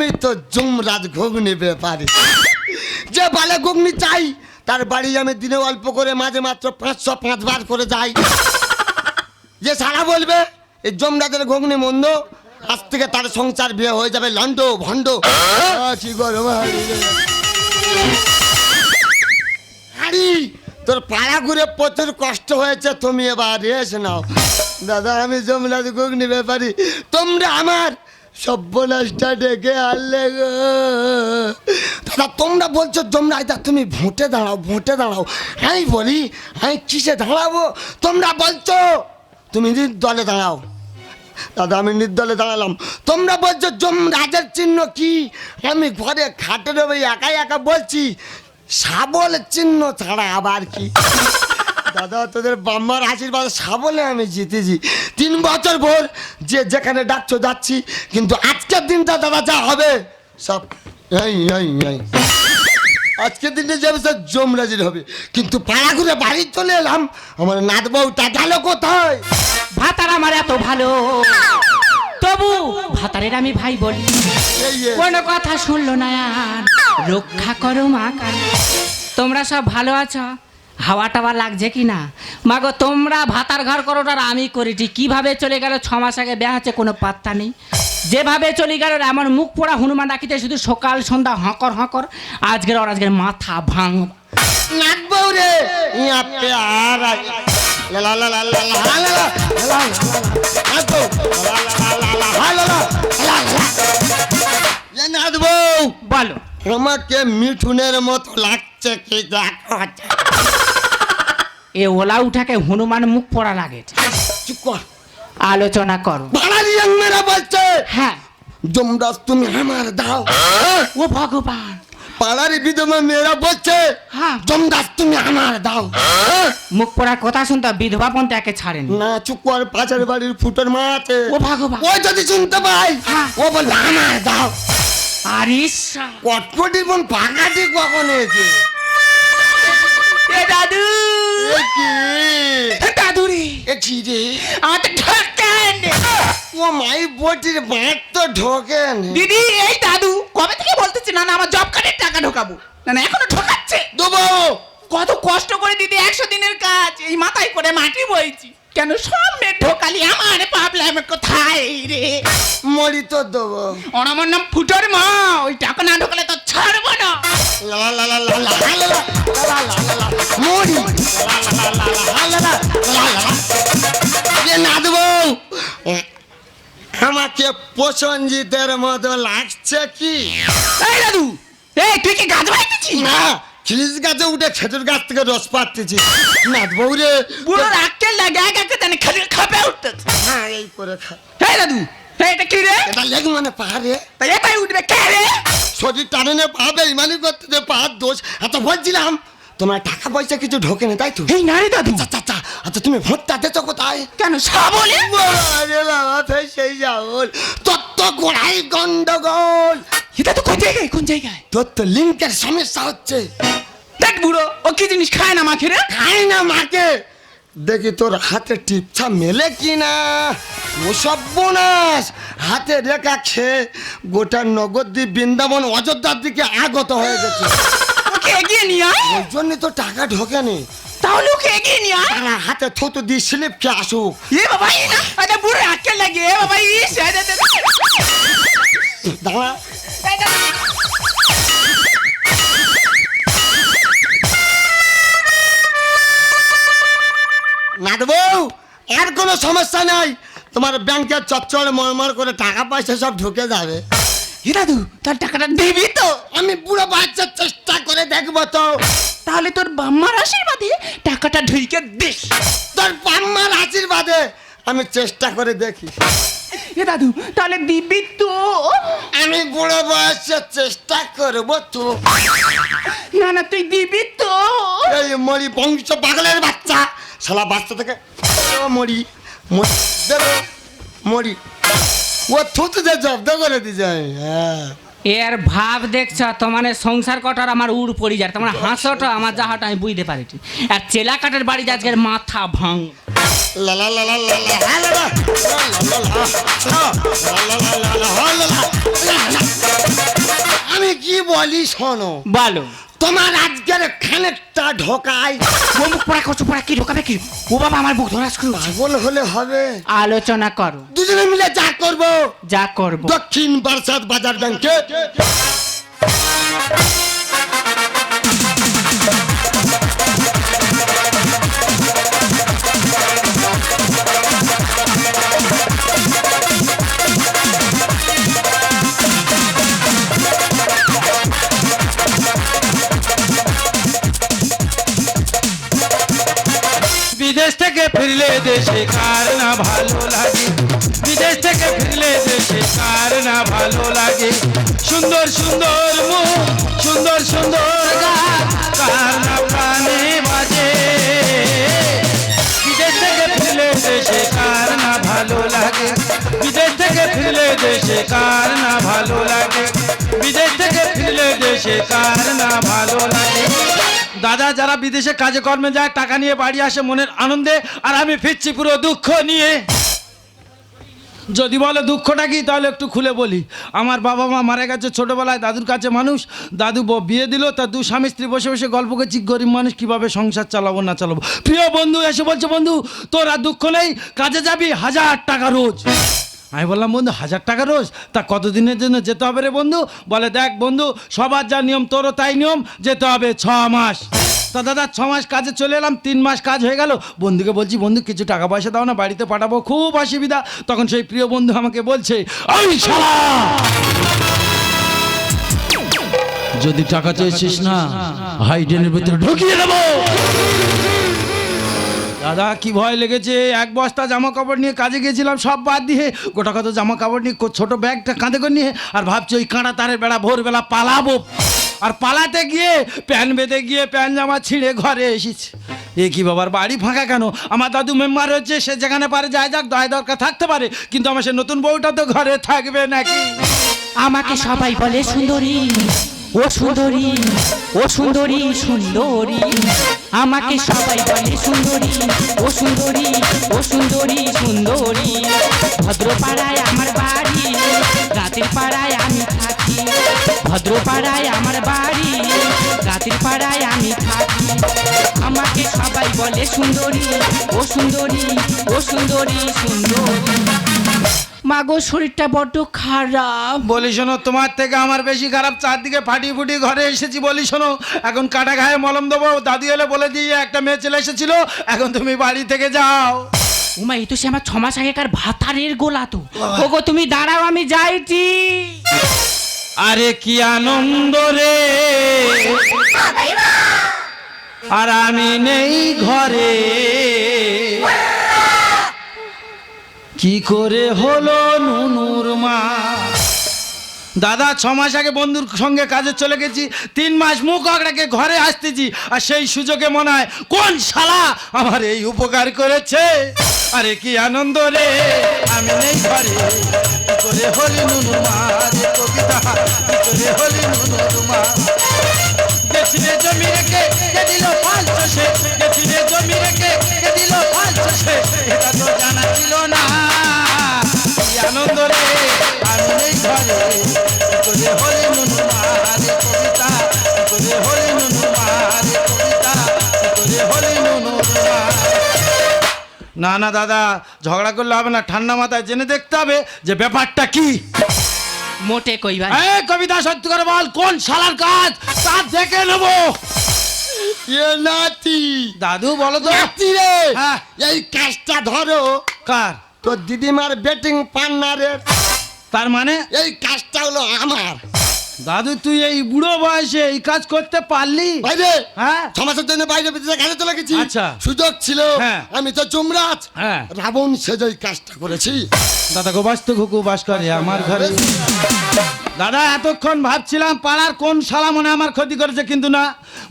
আমি তো জুমরাজ ঘুগনি ব্যাপারি। যে বলে ঘুগনি চাই, তার বাড়ি আমি দিনে অল্প করে মাঝে মাত্র পাঁচশো পাঁচবার করে যাই। যে সারা বলবে, এই জমরাজের ঘুগনি মন্দ, আজ থেকে তার সংসার বিয়ে হয়ে যাবে লন্ড হাড়ি তোর পাড়া ঘুরে প্রচুর কষ্ট হয়েছে, তুমি এবার রেস নাও। দাদা, আমি জমরাজ ঘুগনি ব্যাপারি। তোমরা আমার সব্যনাশটা ডেকে আনলে গো। দাদা, তোমরা বলছো জমরাজ দা তুমি ভোটে দাঁড়াও ভোটে দাঁড়াও। আমি বলি, আমি কিসে দাঁড়াবো? তোমরা বলছো, তুমি দলে দাঁড়াও। দাদা, আমি নির্দলে দাঁড়ালাম। তোমরা বলছো জম, রাজের চিহ্ন কি? আমি ঘরে খাটে দেবো একা একা বলছি শাবল চিহ্ন ছাড়া আবার কি? দাদা তোদের বাম্মার আশীর্বাদ সাবলে আমি জিতেছি। তিন বছর ভোর যে যেখানে ডাকছো যাচ্ছি কিন্তু আজকের দিনটা দাদা যা হবে সব এই এই এই। আজকের দিনে যাবে স্যার জমরাজির হবে। কিন্তু পাড়া ঘুরে বাড়ি চলে এলাম আমার নাত বউটা গেল কোথায়? ভাতার আমার এত ভালো। তবু ভাতারের আমি ভাই বলি কোনো কথা শুনলো না আর। রক্ষা করো মা তোমরা সব ভালো আছো? হাওয়া টাওয়া লাগছে কি না মাগো তোমরা ভাতার ঘর করো আর আমি করিটি কীভাবে চলে গেল ছ মাস আগে বেহাচে হচ্ছে কোনো পাত্তা নেই যেভাবে চলে গেল আমার মুখ পোড়া হনুমান ডাকিতে শুধু সকাল সন্ধ্যা হকর হকর আজকের আর আজকের মাথা ভাঙ বলো তোমাকে মিঠুনের মতো লাগ লাগছে কি দেখো? এ ওলা উঠাকে হনুমান মুখ পড়া লাগে। আলোচনা করো। বাড়ারি মেরা বলছে হ্যাঁ। জমদাস তুমি আমার দাও। ও ভগবান। পাড়ারি বিধবা মেয়েরা বলছে হ্যাঁ। জমদাস তুমি আমার দাও। মুখ পড়ার কথা শুনতে বিধবা পন্থী একে ছাড়েন। না চুপ কর পাশের বাড়ির ফুটের মা আছে। ও ভগবান। ও যদি শুনতে পাই হ্যাঁ। ও বলবে আমার দাও। আরে কটকটি বোন ফাঁকাটি কখন এসে এ দাদু দাদু রে এ কি রে আমার তো ও মাই বটির বাঁট তো ঢোকেন দিদি এই দাদু কবে থেকে বলতেছি না না আমার জব কার্ডের টাকা ঢোকাবো। না না এখনও ঢোকাচ্ছে। দেবো। কত কষ্ট করে দিদি একশো দিনের কাজ এই মাথায় করে মাটি বইছি। কেন সব ঢোকালি আমার ভাবলাম কোথায় রে মরি তো দেবো আমার নাম ফুটোর মা ওই টাকা না ঢোকালে তো ছাড়বো না মরি আমাকে প্রসঞ্জিতের মতো লাগছে কি এই দাদু এই তুই কি গাছ না গাছে উঠে খেজুর গাছ থেকে রস পাচ্তেছি নাথ বউ রে বুড়ো রাখতে লাগে এই করে দাদু এই এটা কি রে? এটা লেগ মানে পাহাড়ে তাই এটাই উঠবে কে রে? শরীর টানে পাবে ইমানি করতে যে পাহাড় দোষ। এত বলছিলাম তোমার টাকা পয়সা কিছু ঢোকে না তাই তো? এই না দাদু। আচ্ছা আচ্ছা আচ্ছা তুমি ভোট তাতেছ কোথায়? কেন সাবলে সেই তোর তো গোড়াই গন্ডগোল। এটা তো কোন জায়গায় কোন জায়গায়? তোর তো লিঙ্কের সমস্যা হচ্ছে। দেখ বুড়ো ও কি জিনিস খায় না মাখে রে? খাই না মাকে দেখি তোর হাতে টিপছা মেলে কি না বোনাস হাতে রেখা খেয়ে গোটা নগদ্বীপ বৃন্দাবন অযোধ্যার দিকে আগত হয়ে গেছে। ওকে এগিয়ে নিয়ে আয়। ওই জন্য তো টাকা ঢোকেনি। তাহলে ওকে এগিয়ে নিয়ে আয়। তারা হাতে থুতু দিয়ে স্লিপ খেয়ে আসুক। এ বাবা এই না আরে বুড়ো আটকে লাগে এ বাবা দে। দাঁড়া। দে, দে। আর কোনো সমস্যা নাই। তোমার ব্যাংকের চচ্চড়ে মরমর করে টাকা পয়সা সব ঢুকে যাবে। হিরাদু দাদু তার টাকাটা দিবি তো? আমি পুরো বাচ্চার চেষ্টা করে দেখব তো। তাহলে তোর বাম্মার আশীর্বাদে টাকাটা ঢুকে দিস। তোর পাম্মার আমি চেষ্টা করে দেখি। এ দাদু তাহলে দিবি তো? আমি বুড়ো বয়সে চেষ্টা করব তো। না না তুই দিবি তো? এই মরি বংশ পাগলের বাচ্চা। শালা বাচ্চা থেকে ও মরি মরি দেবে মরি। ও থুতুতে জব্দ করে দি যায় হ্যাঁ এর ভাব দেখছ তো মানে সংসার কটার আমার উড় পড়ি যায় তোমার হাসোটা আমার যাহাটা আমি বুঝতে পারিনি। আর চেলা কাটের বাড়ি আজকের মাথা ভাঙ। লা লা লা লা লা লা হা লা লা। লা লা লা লা। হা। লা লা লা লা লা হা লা লা। লা লা। আমি কি বলি শোনো বলো তোমার আজকের খানেকটা ঢোকাই মুখ পড়া করছ পড়া কি ঢোকাবে কি ও বাবা আমার বুক ধরা শুরু পাগল হলে হবে আলোচনা করো দুজনে মিলে যা করব যা করব দক্ষিণ বারসাত বাজার ব্যাংকে ফিরলে দেশে কার না ভালো লাগে? বিদেশ থেকে ফিরলে দেশে কার না ভালো লাগে? সুন্দর সুন্দর মুখ, সুন্দর সুন্দর কার না প্রাণে বাজে? বিদেশ থেকে ফিরলে দেশে কার না ভালো লাগে? বিদেশ থেকে ফিরলে দেশে কার না ভালো লাগে? বিদেশ থেকে ফিরলে দেশে কার না ভালো লাগে? দাদা, যারা বিদেশে কাজে কর্মে যায়, টাকা নিয়ে বাড়ি আসে মনের আনন্দে, আর আমি ফিরছি পুরো দুঃখ নিয়ে। যদি বলো দুঃখটা কি, তাহলে একটু খুলে বলি। আমার বাবা মা মারা গেছে ছোটোবেলায়, দাদুর কাছে মানুষ। দাদু বিয়ে দিল, তা দু স্বামী স্ত্রী বসে বসে গল্প করছি, গরিব মানুষ কীভাবে সংসার চালাবো, না চালাবো। প্রিয় বন্ধু, এসে বলছে বন্ধু, তোর আর দুঃখ নেই, কাজে যাবি হাজার টাকা রোজ। আমি বললাম, বন্ধু, হাজার টাকা রোজ? তা কতদিনের জন্য যেতে হবে রে বন্ধু? বলে, দেখ বন্ধু, সবার যা নিয়ম তোরও তাই নিয়ম, যেতে হবে ছ মাস। তা দাদা, ছ মাস কাজে চলে এলাম, তিন মাস কাজ হয়ে গেল। বন্ধুকে বলছি, বন্ধু, কিছু টাকা পয়সা দাও না, বাড়িতে পাঠাবো, খুব অসুবিধা। তখন সেই প্রিয় বন্ধু আমাকে বলছে "ওই যদি টাকা চেয়েছিস না হাইডেনের ভিতরে ঢুকিয়ে দেবো। দাদা, কি ভয় লেগেছে? এক বস্তা জামা কাপড় নিয়ে কাজে গেছিলাম সব বাদ দিয়ে। গোটা কত জামা কাপড় নিয়ে ছোট ব্যাগটা কাঁধে করে নিয়ে, আর ভাবছি ওই কাঁটা তারের বেড়া ভোরবেলা পালাবো। আর পালাতে গিয়ে, প্যান বেঁধে গিয়ে, প্যান জামা ছিঁড়ে ঘরে এসেছি। এ কি বাবার বাড়ি ফাঁকা কেন? আমার দাদু মেম্বার হচ্ছে সে যেখানে পারে যায় যাক, দয় দরকার থাকতে পারে। কিন্তু আমার সে নতুন বউটা তো ঘরে থাকবে নাকি? আমাকে সবাই বলে সুন্দরী। ও সুন্দরী ও সুন্দরী সুন্দরী। আমাকে সবাই বলে সুন্দরী, ও সুন্দরী ও সুন্দরী সুন্দরী। ভদ্রপাড়ায় আমার বাড়ি, রাতের পাড়ায় আমি থাকি। ভদ্রপাড়ায় আমার বাড়ি, রাতের পাড়ায় আমি থাকি। আমাকে সবাই বলে সুন্দরী, ও সুন্দরী ও সুন্দরী সুন্দরী। মাগো শরীরটা বড্ড খারাপ। বলি শোনো তোমার থেকে আমার বেশি খারাপ চারদিকে ফাটি ফুটি ঘরে এসেছি বলি শোনো। এখন কাটা ঘায়ে মলম দেবো দাদি এলে বলে দিয়ে একটা মেয়ে ছেলে এসেছিল এখন তুমি বাড়ি থেকে যাও। উমা এই তো সে আমার ছ মাস আগেকার ভাতারের গোলা তো। ওগো তুমি দাঁড়াও আমি যাইছি। আরে কি আনন্দ রে। আর আমি নেই ঘরে। কি করে হলো নুনুর মা? দাদা, ছ মাস আগে বন্ধুর সঙ্গে কাজে চলে গেছি, তিন মাস মুখ আগড়াকে ঘরে আসতেছি, আর সেই সুযোগে মনে হয়, কোন শালা আমার এই উপকার করেছে? আরে কি আনন্দ রে, আমি নেই ঘরে করে হলি নুনুর কবিতা? করে হলি মা? জমি রেখে দিল কি আনন্দ রে আমি নেই ঘরে করে হলি নুনু মারে কবিতা করে হলি নুনু মারে কবিতা করে হলি নুনু না না দাদা ঝগড়া করলে হবে না ঠান্ডা মাথায় জেনে দেখতে হবে যে ব্যাপারটা কি। মোটে কইবা এ কবিতা সত্যি করে বল কোন শালার কাজ? তা দেখে নেব। এ নাতি। দাদু বলো তো। নাতি রে। হ্যাঁ। এই কাজটা ধরো। কার? তোর দিদিমার বেটিং পার্টনারের তার মানে? এই কাজটা হলো আমার। দাদু তুই এই বুড়ো বয়সে এই কাজ করতে পারলি? বাইরে? হ্যাঁ? সমাজের জন্য বাইরে বিদেশে কাজে চলে গেছি। আচ্ছা। সুযোগ ছিল। হ্যাঁ। আমি তো চুমরাজ হ্যাঁ। রাবণ সেজে এই কাজটা করেছি। দাদা গো তো ঘুকু বাস করে আমার ঘরে। দাদা এতক্ষণ ভাবছিলাম পাড়ার কোন শালা মনে আমার ক্ষতি করেছে কিন্তু না।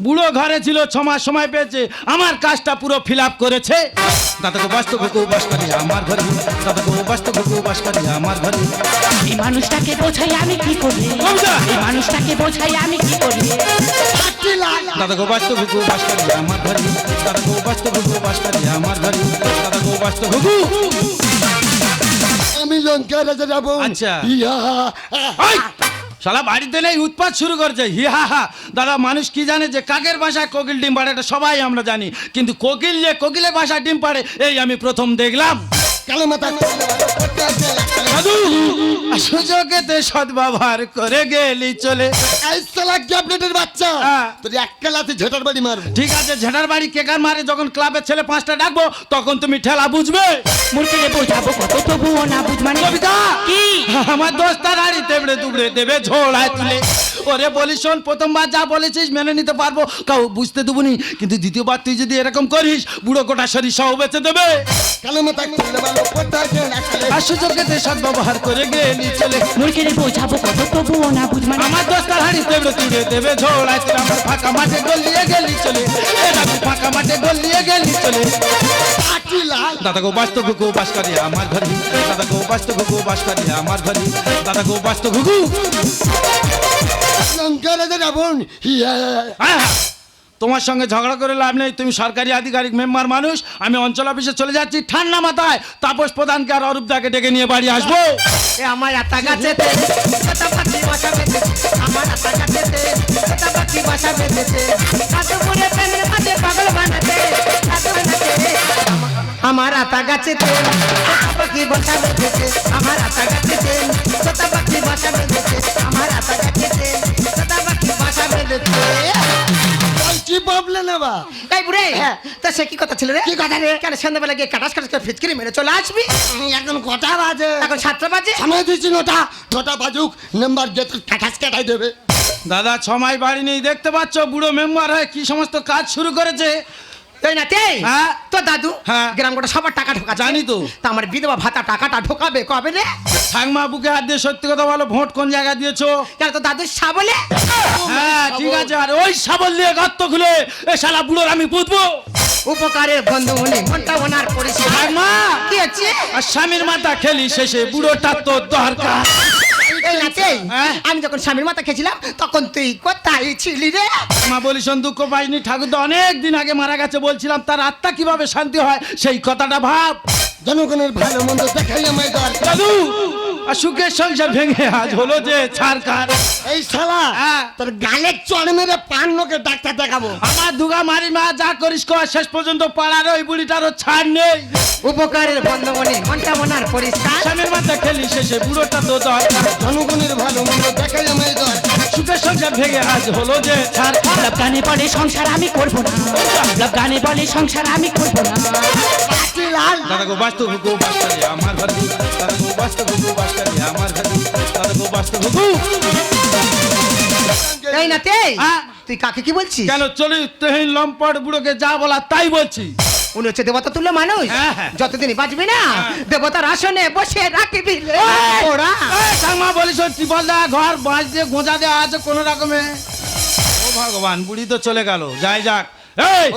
বুড়ো ঘরে ছিল ছ মাস সময় পেয়েছে আমার কাজটা পুরো ফিল আপ করেছে। দাদা গো বাস্ত ঘুকু বাস করে আমার ঘরে দাদা গো বাস্ত ঘুকু বাস করে আমার ঘরে এই মানুষটাকে বোঝাই আমি কি করি! এই মানুষটাকে বোঝাই আমি কি করি? চারটি লাল দাদা গো বাস্ত ঘুকু বাস করে আমার ঘরে দাদা গো বাস্ত ঘুকু বাস করে আমার ঘরে দাদা গো বাস্ত ঘুকু আমি লঙ্কা রাজা রাবণ আচ্ছা। ইয়া ওই! শালা বাড়িতে নেই উৎপাত শুরু করছে। হি হা হা। দাদা মানুষ কি জানে যে কাকের ভাষায় কোকিল ডিম পাড়ে? এটা সবাই আমরা জানি। কিন্তু কোকিল যে কোকিলের ভাষায় ডিম পাড়ে এই আমি প্রথম দেখলাম। করে গেলি চলে। বাচ্চা? হ্যাঁ। তোর এক কালাতে ঝেটার বাড়ি মারবো। ঠিক আছে ঝেটার বাড়ি কেকার মারে? যখন ক্লাবের ছেলে পাঁচটা ডাকবো তখন তুমি ঠেলা বুঝবে। মূর্খের বোঝাবো কত তবুও না বুঝ মানে কবিতা! কি? আমার দোস্তার হাড়ি তেবড়ে দুবড়ে দেবে ঝোড়ায় তুলে। ওরে শোন প্রথমবার যা বলেছিস মেনে নিতে পারব। কাউ বুঝতে দেবনি কিন্তু দ্বিতীয়বার তুই যদি এরকম করিস বুড়ো কোটা শরীর সহ বেঁচে দেবে। কালো মাথা। সুযোগেতে সদ্ব্যবহার করে গেলি চলে মূর্খের বোঝাবো কত তবুও না বুঝ মানে? আমার দোস্তার হাড়ি তেবড়ে তুলে দেবে ঝোড়ায় তুলে আমার ফাঁকা মাঠে গলিয়ে গেলি চলে। ফাঁকা মাঠে গলিয়ে গেলি চলে। দাদা গো বাস্ত ঘুঘু বাস করে আমার ঘরে। দাদা গো বাস্ত ঘুঘু বাস করে আমার ঘরে। দাদা গো বাস্ত ঘুঘু। লঙ্কা রাজা রাবণ! তোমার সঙ্গে ঝগড়া করে লাভ নেই, তুমি সরকারি আধিকারিক, মেম্বার মানুষ, আমি অঞ্চল অফিসে চলে যাচ্ছি, ঠান্ডা মাথায় তাপস প্রধানকে আর অরূপদাকে ডেকে নিয়ে বাড়ি আসব। আমার আতা বসা বেঁধেছে আমার আতা পাগল বানাতে আমার আতা বসা বেঁধেছে আমার আতা বসা বেঁধেছে আমার আতা পাখি বসা বেঁধেছে কি প্রবলেম বাবা এই বুড়ে তা সে কি কথা ছিল রে? কি কথা রে? কেন সন্ধ্যাবেলা গিয়ে কাটাস কাটাস করে ফিচকিরি মেরে চলে আসবি? একদম কটা বাজে? এখন সাতটা বাজে। সময় দিচ্ছি নটা। নটা বাজুক নাম্বার গেট কাটাস কাটাই দেবে। দাদা ছমাই বাড়ি নেই দেখতে পাচ্ছ বুড়ো মেম্বার হয় কি সমস্ত কাজ শুরু করেছে? তাই না তাই? হ্যাঁ। তো দাদু হ্যাঁ। গ্রাম গোটা সবার টাকা ঢোকা জানি তো। তা আমার বিধবা ভাতা টাকাটা ঢোকাবে কবে রে? ঠাকমা বুকে হাত দিয়ে সত্যি কথা বলো ভোট কোন জায়গায় দিয়েছ? কেন তো দাদু সাবলে? হ্যাঁ ঠিক আছে আর ওই সাবল দিয়ে গর্ত খুলে এ শালা বুড়োর আমি পুঁতবো। উপকারের বন্ধু উনি মনটা ওনার পরিষেবা ঠাকমা! কি হচ্ছে? আর স্বামীর মাথা খেলি শেষে বুড়োটা তো দরকার। এই হ্যাঁ। আমি যখন স্বামীর মাথা খেয়েছিলাম তখন তুই কোথায় ছিলি রে? মা বলি দুঃখ পাইনি ঠাকুর তো অনেক দিন আগে মারা গেছে বলছিলাম তার আত্মা কীভাবে শান্তি হয় সেই কথাটা ভাব। জনগণের ভালো মন্দ দেখাই আমায় দরকার আর সুখের সংসার ভেঙে আজ হলো যে ছাড়কার এই শালা হ্যাঁ। তোর গালে চড় মেরে পান লোকে ডাক্তার দেখাবো। আমার দুগা মারি মা যা করিস কর শেষ পর্যন্ত পাড়ার ওই বুড়িটারও ছাড় নেই। উপকারের বন্ধু উনি মনটা ওনার পরিষ্কার। স্বামীর মাথা খেলি শেষে বুড়োটা তো দরকার জনগণের ভালো মন্দ দেখাই আমায় দরকার সুখের সংসার ভেঙে আজ হলো যে ছাড়কার লাভ গানে বলে সংসার আমি করব না। গানে বলে সংসার আমি করব না। দাদা গো বাস্তব গো বাস্তারে আমার ঘরে দাদা গো বাস্তব গো বাস্তারে আমার ঘরে দাদা গো বাস্তব গো এই না তেই হ্যাঁ। তুই কাকে কি বলছিস? কেন চলি তেহিন লম্পট বুড়োকে যা বলা তাই বলছি। উনি হচ্ছে দেবতা তুল্য মানুষ। হ্যাঁ, হ্যাঁ। যতদিন বাঁচবি না দেবতার আসনে বসে রাখবি। ওরা সাংমা বলিস ত্রিপল দা ঘর বাঁশ দিয়ে গোঁজা দেওয়া আছে কোনো রকমে? ও ভগবান বুড়ি তো চলে গেল যাই যাক। এই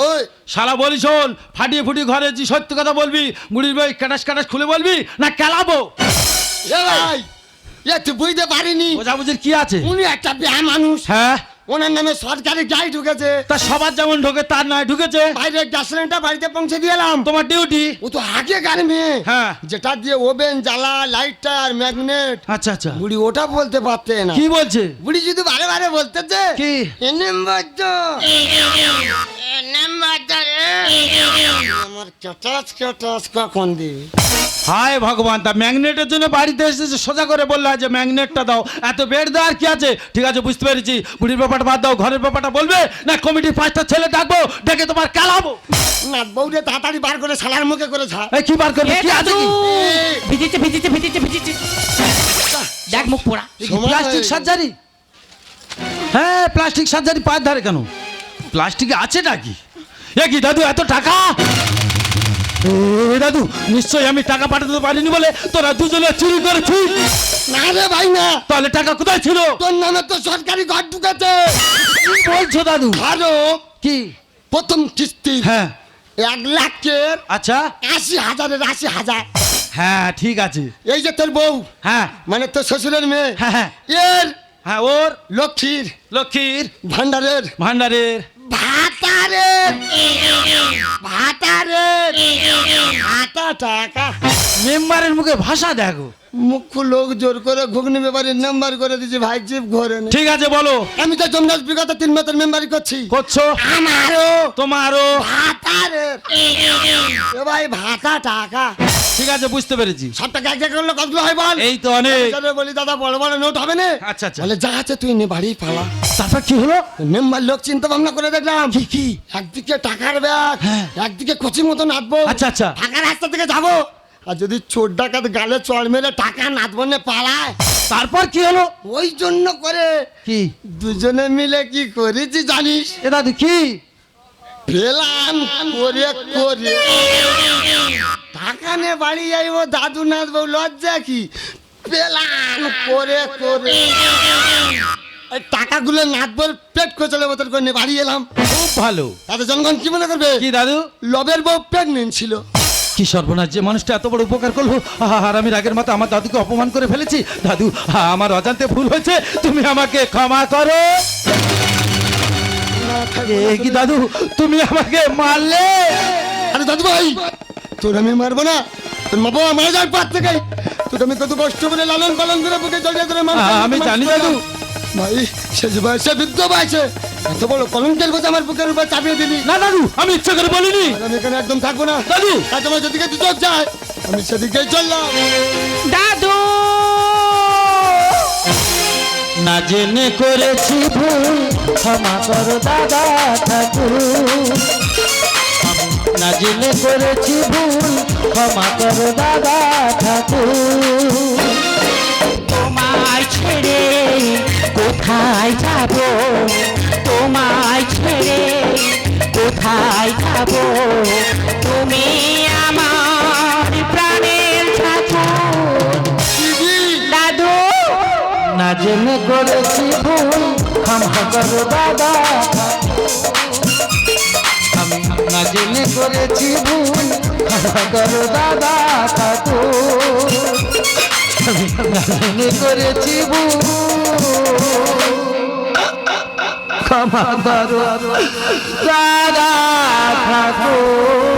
শালা বলি শোন ফাটিয়ে ফুটি ঘরে যে সত্যি কথা বলবি মুড়ির বই কাটাস কাটাস খুলে বলবি না কেলাবো? এ ভাই এ তুই বুঝতে পারিনি? বোঝাবুঝির কি আছে? উনি একটা ব্যায়াম মানুষ। হ্যাঁ? ওনার নামে সরকারি গাড়ি ঢুকেছে। তা সবার যেমন ঢোকে তার নয় ঢুকেছে। বাইরে গ্যাস সিলিন্ডার বাড়িতে পৌঁছে দিলাম তোমার ডিউটি ও তো আগে গাড়ি মেয়ে হ্যাঁ। যেটা দিয়ে ওভেন জ্বালা লাইটার ম্যাগনেট আচ্ছা আচ্ছা। বুড়ি ওটা বলতে পারতে না। কি বলছে? বুড়ি যদি বারে বারে বলতে যে কি? আমার কটাস কটাস কখন দিবি? হায় ভগবান তা ম্যাগনেটের জন্য বাড়িতে এসেছে সোজা করে বলল যে ম্যাগনেটটা দাও এত বেড দেওয়ার কি আছে? ঠিক আছে বুঝতে পেরেছি। বুড়ির ব্যাপারটা বাদ দাও ঘরের ব্যাপারটা বলবে না কমিটির পাঁচটা ছেলে ডাকবো ডেকে তোমার কেলাবো না বউরে তাড়াতাড়ি বার করে শালার মুখে করে ছা এই কি বার করবে? কি আছে দাদু! কি ভিজিছে ভিজিছে ভিজিছে ভিজিছে দেখ মুখ পোড়া। প্লাস্টিক সার্জারি হ্যাঁ প্লাস্টিক সার্জারি পায়ের ধারে কেন? প্লাস্টিকে আছে নাকি? এ কি দাদু এত টাকা? দাদু নিশ্চয়ই আমি টাকা পাঠাতে পারিনি বলে তোরা দুজনে চুরি করেছিস না রে ভাই না তাহলে টাকা কোথায় ছিল? তোর নামে তো সরকারি ঘর ঢুকেছে। কি বলছো দাদু? আরও কি? প্রথম কিস্তি। হ্যাঁ। এক লাখের আচ্ছা। আশি হাজারের আশি হাজার। হ্যাঁ ঠিক আছে। এই যে তোর বউ। হ্যাঁ। মানে তোর শ্বশুরের মেয়ে। হ্যাঁ হ্যাঁ। এর হ্যাঁ ওর লক্ষ্মীর লক্ষ্মীর ভান্ডারের ভান্ডারের মেম্বারের মুখে ভাষা দেখো। মুখ্য লোক জোর করে ঘুগনি ব্যাপারের নাম্বার করে দিয়েছে ভাই জিপ ঘরে। ঠিক আছে বলো। আমি তো জমনাস বিগত তিন বছর মেম্বারি করছি। করছ? আমারও। তোমারও। ভাতারের। এ ভাই ভাতা টাকা। ঠিক আছে বুঝতে পেরেছি। সব টাকা এক জায়গায় করলে কতগুলো হয় বল? এই তো অনেক। বলি দাদা বড় বড় নোট হবে না? আচ্ছা আচ্ছা। বলে যা আছে তুই নে বাড়ি পালা। তারপর কি হলো? মেম্বার লোক চিন্তা ভাবনা করে দেখলাম। কি কি? একদিকে টাকার ব্যাগ হ্যাঁ। একদিকে কচি মতন নাচবো। আচ্ছা, আচ্ছা। ফাঁকা রাস্তা থেকে যাব। আর যদি চোর ডাকাত গালে চড় মেরে টাকা নাচবো না পালায় তারপর কি হলো? ওই জন্য করে কি? দুজনে মিলে কি করেছি জানিস? এ দাদু কি? প্ল্যান করে করে। টাকা নে বাড়ি যাইবো দাদু নাচবো লজ্জা কি? প্ল্যান করে করে। টাকাগুলো নাচবো পেট কোচলে বোতল করে নিয়ে বাড়ি এলাম। খুব ভালো। তাতে জনগণ কি মনে করবে? কি দাদু? লবের বউ প্রেগনেন্ট ছিল। কি সর্বনাশ যে মানুষটা এত বড় উপকার করল? আর আমি রাগের মতো আমার দাদুকে অপমান করে ফেলেছি। দাদু আমার অজান্তে ভুল হয়েছে। তুমি আমাকে ক্ষমা করো। এ কি দাদু তুমি আমাকে মারলে? আরে দাদু ভাই তোর আমি মারবো না। তোর মা বাবা মারা যায় পার থেকে তোর আমি কত কষ্ট করে লালন পালন করে বুকে জড়িয়ে ধরে আমি জানি দাদু। ভাই শেষ বয়সে বৃদ্ধ বয়সে এত বড় কলঙ্কের কথা আমার বুকের উপর চাপিয়ে দিলি না দাদু আমি ইচ্ছা করে বলিনি। আমি এখানে একদম থাকব না। দাদু! আর তোমার যেদিকে দু চোখ যায় আমি সেদিকেই চললাম। দাদু! না জেনে করেছি ভুল ক্ষমা করো দাদা ঠাকুর। আমি না জেনে করেছি ভুল ক্ষমা করো দাদা ঠাকুর। তোমায় ছেড়ে কোথায় যাব? তোমায় ছেড়ে কোথায় যাব? তুমি আমার প্রাণের দিদি! না জেনে করেছি ভুল। ক্ষমা করো দাদা না জেনে করেছি ভুল। ক্ষমা করো দাদা জেনে করেছি ক্ষমা করো। দাদা ঠাকুর।